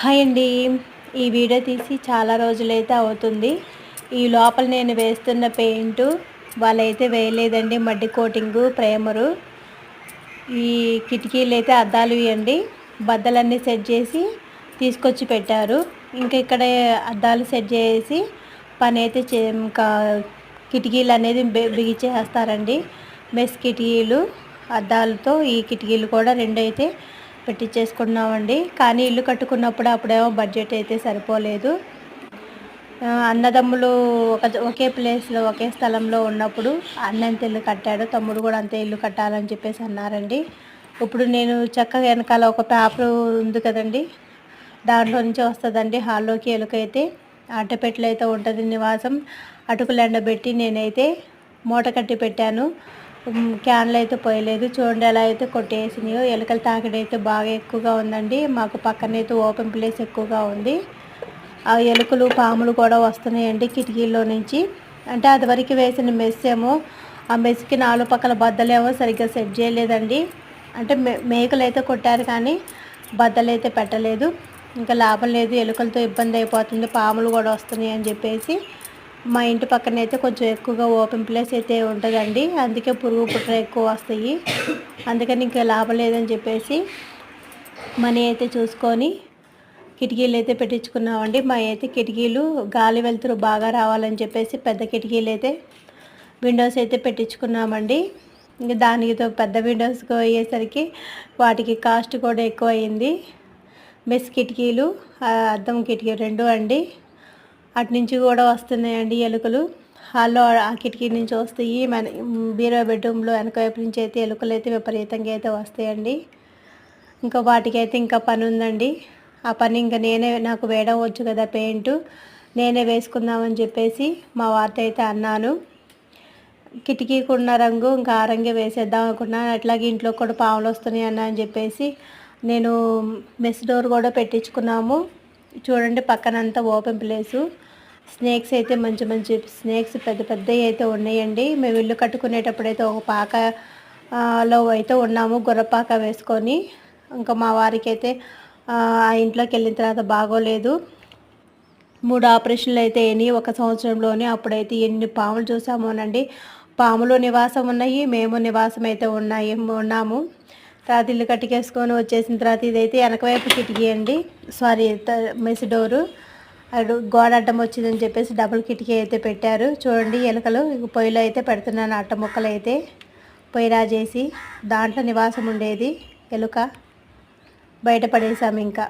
Hi అండి. ఈ video తీసి చాలా రోజులైతే అవుతుంది. ఈ లోపల నేను వేస్తున్న పెయింట్ వాళ్ళైతే వేయలేదండి. మడ్డి కోటింగు ప్రేమరు. ఈ కిటికీలు అయితే అద్దాలు ఇవ్వండి. బద్దలన్నీ సెట్ చేసి తీసుకొచ్చి పెట్టారు. ఇంకా ఇక్కడ అద్దాలు సెట్ చేసి పని అయితే చే ఇంకా కిటికీలు అనేది బిగిచేస్తారండి మెస్ కిటికీలు అద్దాలతో ఈ కిటికీలు కూడా రెండు అయితే పెట్టించేసుకున్నామండి కానీ ఇల్లు కట్టుకున్నప్పుడు అప్పుడేమో బడ్జెట్ అయితే సరిపోలేదు. అన్నదమ్ములు ఒక ఒకే ప్లేస్లో ఒకే స్థలంలో ఉన్నప్పుడు అన్నంత ఇల్లు కట్టాడు. తమ్ముడు కూడా అంతే ఇల్లు కట్టాలని చెప్పేసి అన్నారండి. ఇప్పుడు నేను చక్కగా వెనకాల ఒక పేపర్ ఉంది కదండి. దాంట్లో నుంచి వస్తుందండి. హాల్లోకి ఎలుకైతే అట్టపెట్లు అయితే ఉంటుంది నివాసం. అటుకులు ఎండబెట్టి నేనైతే మూట కట్టి పెట్టాను. క్యాన్లు అయితే పోయలేదు. చూడండి ఎలా అయితే కొట్టేసినాయో ఎలుకల తాకిడి అయితే బాగా ఎక్కువగా ఉందండి. మాకు పక్కన అయితే ఓపెన్ ప్లేస్ ఎక్కువగా ఉంది. ఆ ఎలుకలు పాములు కూడా వస్తున్నాయండి కిటికీల్లో నుంచి. అంటే అది వరకు వేసిన మెస్ ఏమో ఆ మెస్కి నాలుగు పక్కల బద్దలేమో సరిగ్గా సెట్ చేయలేదండి. అంటే మేకలు అయితే కొట్టారు కానీ బద్దలు అయితే పెట్టలేదు. ఇంకా లాభం లేదు. ఎలుకలతో ఇబ్బంది అయిపోతుంది. పాములు కూడా వస్తున్నాయి అని చెప్పేసి మా ఇంటి పక్కన అయితే కొంచెం ఎక్కువగా ఓపెన్ ప్లేస్ అయితే ఉంటుందండి. అందుకే పురుగు పుట్ర ఎక్కువ వస్తాయి. అందుకని ఇంకా లాభం లేదని చెప్పేసి మనీ అయితే చూసుకొని కిటికీలు అయితే పెట్టించుకున్నామండి. మా అయితే కిటికీలు గాలి వెళ్తురు బాగా రావాలని చెప్పేసి పెద్ద కిటికీలు అయితే విండోస్ అయితే పెట్టించుకున్నామండి. ఇంకా దానితో పెద్ద విండోస్ అయ్యేసరికి వాటికి కాస్ట్ కూడా ఎక్కువ అయింది మెస్ కిటికీలు అద్దం కిటికీ రెండు అండి. అటు నుంచి కూడా వస్తున్నాయండి ఎలుకలు. హాల్లో ఆ కిటికీ నుంచి వస్తాయి. మన బీరో బెడ్రూమ్లో వెనక వైపు నుంచి అయితే ఎలుకలు అయితే విపరీతంగా అయితే వస్తాయండి. ఇంకా వాటికైతే ఇంకా పని ఉందండి. ఆ పని ఇంకా నేనే నాకు వేయడం వచ్చు కదా పెయింట్. నేనే వేసుకుందామని చెప్పేసి మా వార్త అయితే అన్నాను. కిటికీకి ఉన్న రంగు ఇంకా ఆ రంగే వేసేద్దాం అనుకున్నాను అట్లాగే ఇంట్లో కూడా పాములు వస్తున్నాయి అన్న అని చెప్పేసి నేను మెస్ డోర్ కూడా పెట్టించుకున్నాము. చూడండి పక్కనంతా ఓపెన్ ప్లేసు. స్నేక్స్ అయితే మంచి మంచి స్నేక్స్ పెద్ద పెద్దవి అయితే ఉన్నాయండి. మేము ఇల్లు కట్టుకునేటప్పుడు అయితే ఒక పాకలో అయితే ఉన్నాము గుర్రపాక వేసుకొని. ఇంకా మా వారికి అయితే ఆ ఇంట్లోకి వెళ్ళిన తర్వాత బాగోలేదు. మూడు ఆపరేషన్లు అయితే అయినాయి. ఒక సంవత్సరంలోనే అప్పుడైతే ఎన్ని పాములు చూసామోనండి. పాములు నివాసం ఉన్నాయి మేము నివాసం అయితే ఉన్నాయి ఉన్నాము. తర్వాత ఇల్లు కట్టుకేసుకొని వచ్చేసిన తర్వాత ఇదైతే వెనకవైపు కిటికీ అండి. సారీ మెస్ డోరు అడు గోడ అడ్డం వచ్చిందని చెప్పేసి డబుల్ కిటికీ అయితే పెట్టారు. చూడండి ఎలుకలు పొయ్యిలో అయితే పెడుతున్నాను అట్ట ముక్కలు అయితే. పొయ్యి రాజేసి దాంట్లో నివాసం ఉండేది. ఎలుక బయటపడేసాము ఇంకా.